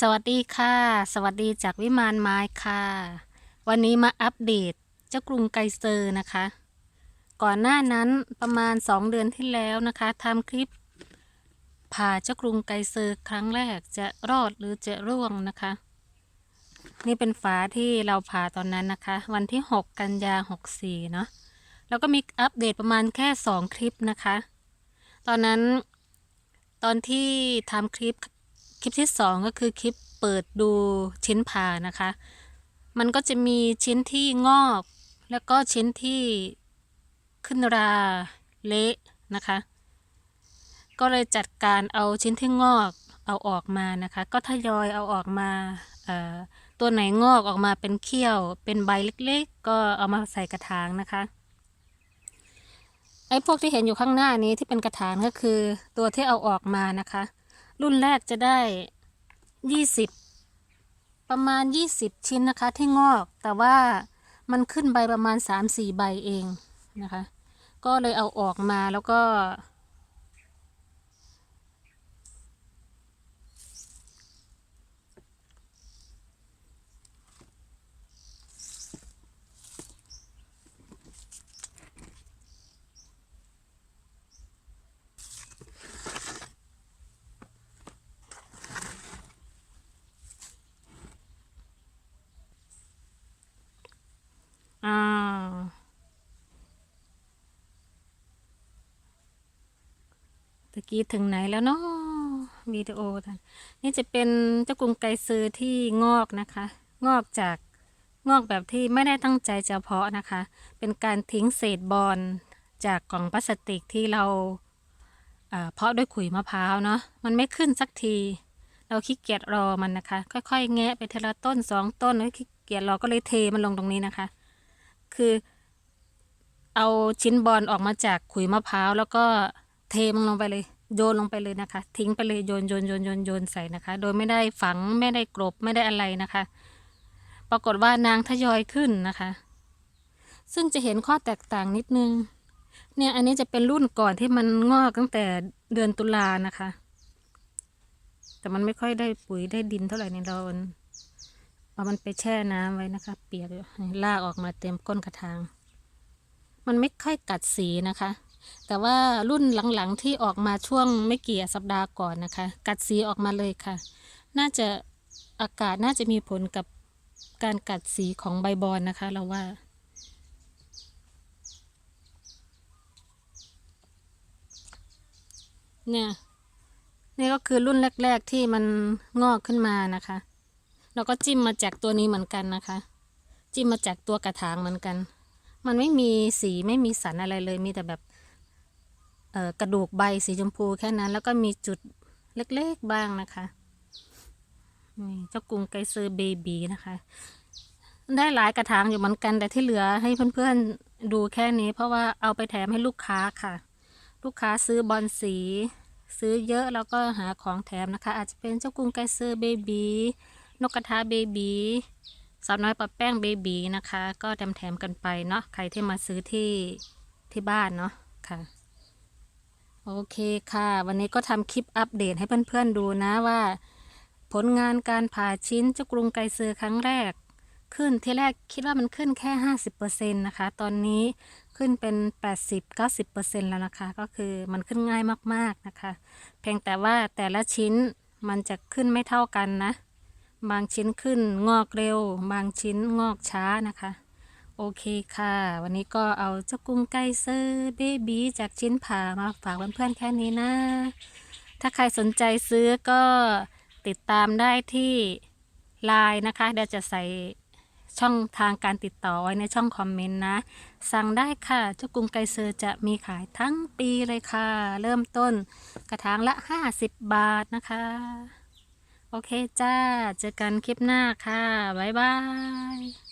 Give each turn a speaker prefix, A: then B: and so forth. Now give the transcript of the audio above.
A: สวัสดีค่ะ สวัสดีจากวิมานไม้ค่ะ วันนี้มาอัปเดตเจ้ากรุงไกเซอร์นะคะ ก่อนหน้านั้นประมาณ 2 เดือนที่แล้วนะคะทำคลิปผ่าเจ้ากรุงไกเซอร์ครั้งแรกจะรอดหรือจะร่วงนะคะ นี่เป็นฝาที่เราผ่าตอนนั้นนะคะ วันที่ 6 กันยา64เนาะแล้วก็มีอัปเดตประมาณแค่ 2 คลิปนะคะ ตอนนั้นตอนที่ทำคลิป คลิปที่สองก็คือคลิปเปิดดูชิ้นผ่านะคะ มันก็จะมีชิ้นที่งอก แล้วก็ชิ้นที่ขึ้นราเละนะคะ ก็เลยจัดการเอาชิ้นที่งอกเอาออกมานะคะ ก็ทยอยเอาออกมาตัวไหนงอกออกมาเป็นเขี้ยว เป็นใบเล็กๆ ก็เอามาใส่กระถางนะคะไอ้พวกที่เห็นอยู่ข้างหน้านี้ที่เป็นกระถางก็คือตัวที่เอาออกมานะคะ รุ่นแรกจะได้ยี่สิบประมาณยี่สิบชิ้นนะคะที่งอก แต่ว่ามันขึ้นใบประมาณสามสี่ใบเองนะคะ ก็เลยเอาออกมาแล้วก็ อ่าตะกี้ถึงไหนแล้วเนาะวิดีโอท่านนี่จะเป็นเจ้ากรุงไกรซือที่งอกนะคะ งอกจากงอกแบบที่ไม่ได้ตั้งใจจะเพาะนะคะ เป็นการทิ้งเศษบอลจากกล่องพลาสติกที่เราเอ่อเพาะด้วยขุยมะพร้าวเนาะมันไม่ขึ้นสักที เราขี้เกียจรอมันนะคะ ค่อยๆ แงะไปทีละต้นสองต้นแล้วขี้เกียจรอก็เลยเทมันลงตรงนี้นะคะ คือ เอาชิ้นบอลออกมาจากขุยมะพร้าวแล้วก็เทมันลงไปเลย โยนลงไปเลยนะคะ ทิ้งไปเลยโยนโยนโยนโยนโยนใส่นะคะ โดยไม่ได้ฝังไม่ได้กรบไม่ได้อะไรนะคะ ปรากฏว่านางทยอยขึ้นนะคะ ซึ่งจะเห็นข้อแตกต่างนิดนึง เนี่ยอันนี้จะเป็นรุ่นก่อนที่มันงอกตั้งแต่เดือนตุลานะคะ แต่มันไม่ค่อยได้ปุ๋ยได้ดินเท่าไหร่ในเรา เอามันไปแช่น้ำไว้นะคะ เปียกลากออกมาเต็มก้นกระถาง มันไม่ค่อยกัดสีนะคะ แต่ว่ารุ่นหลังๆที่ออกมาช่วงไม่กี่สัปดาห์ก่อนนะคะ กัดสีออกมาเลยค่ะ น่าจะอากาศน่าจะมีผลกับการกัดสีของใบบอนนะคะ เราว่า เนี่ย นี่ก็คือรุ่นแรก ๆที่มันงอกขึ้นมานะคะ แล้วก็จิ้มมาจากตัวนี้เหมือนกันนะคะ จิ้มมาจากตัวกระถางเหมือนกัน มันไม่มีสีไม่มีสันอะไรเลย มีแต่แบบกระดูกใบสีชมพูแค่นั้น แล้วก็มีจุดเล็กๆบ้างนะคะนี่เจ้ากรุงไกรซือเบบีนะคะ ได้หลายกระถางอยู่เหมือนกัน แต่ที่เหลือให้เพื่อนๆดูแค่นี้ เพราะว่าเอาไปแถมให้ลูกค้าค่ะ ลูกค้าซื้อบอลสี ซื้อเยอะแล้วก็หาของแถมนะคะ อาจจะเป็นเจ้ากรุงไกรซือเบบี นกกระทาเบบีสาวน้อยปะแป้งเบบีนะคะ ก็แถมๆกันไปเนาะใครที่มาซื้อที่ที่บ้านเนาะค่ะ โอเคค่ะ วันนี้ก็ทำคลิปอัปเดตให้เพื่อนๆดูนะว่า ผลงานการผ่าชิ้นเจ้ากรุงไกรซือครั้งแรก ขึ้นที่แรกคิดว่ามันขึ้นแค่ 50%นะคะ ตอนนี้ขึ้นเป็น 80-90%แล้วนะคะ ก็คือมันขึ้นง่ายมากๆนะคะ เพียงแต่ว่าแต่ละชิ้นมันจะขึ้นไม่เท่ากันนะ บางชิ้นขึ้นงอกเร็ว บางชิ้นงอกช้านะคะ โอเคค่ะ วันนี้ก็เอาเจ้ากรุงไกรเซอร์เบบีจากชิ้นผ่ามาฝากเพื่อนๆแค่นี้นะ ถ้าใครสนใจซื้อก็ติดตามได้ที่ไลน์นะคะเดี๋ยวจะใส่ช่องทางการติดต่อไว้ในช่องคอมเมนต์นะ สั่งได้ค่ะเจ้ากรุงไกเซอร์จะมีขายทั้งปีเลยค่ะ เริ่มต้นกระถางละ 50 บาทนะคะ โอเคจ้า เจอกันคลิปหน้าค่ะ บ๊ายบาย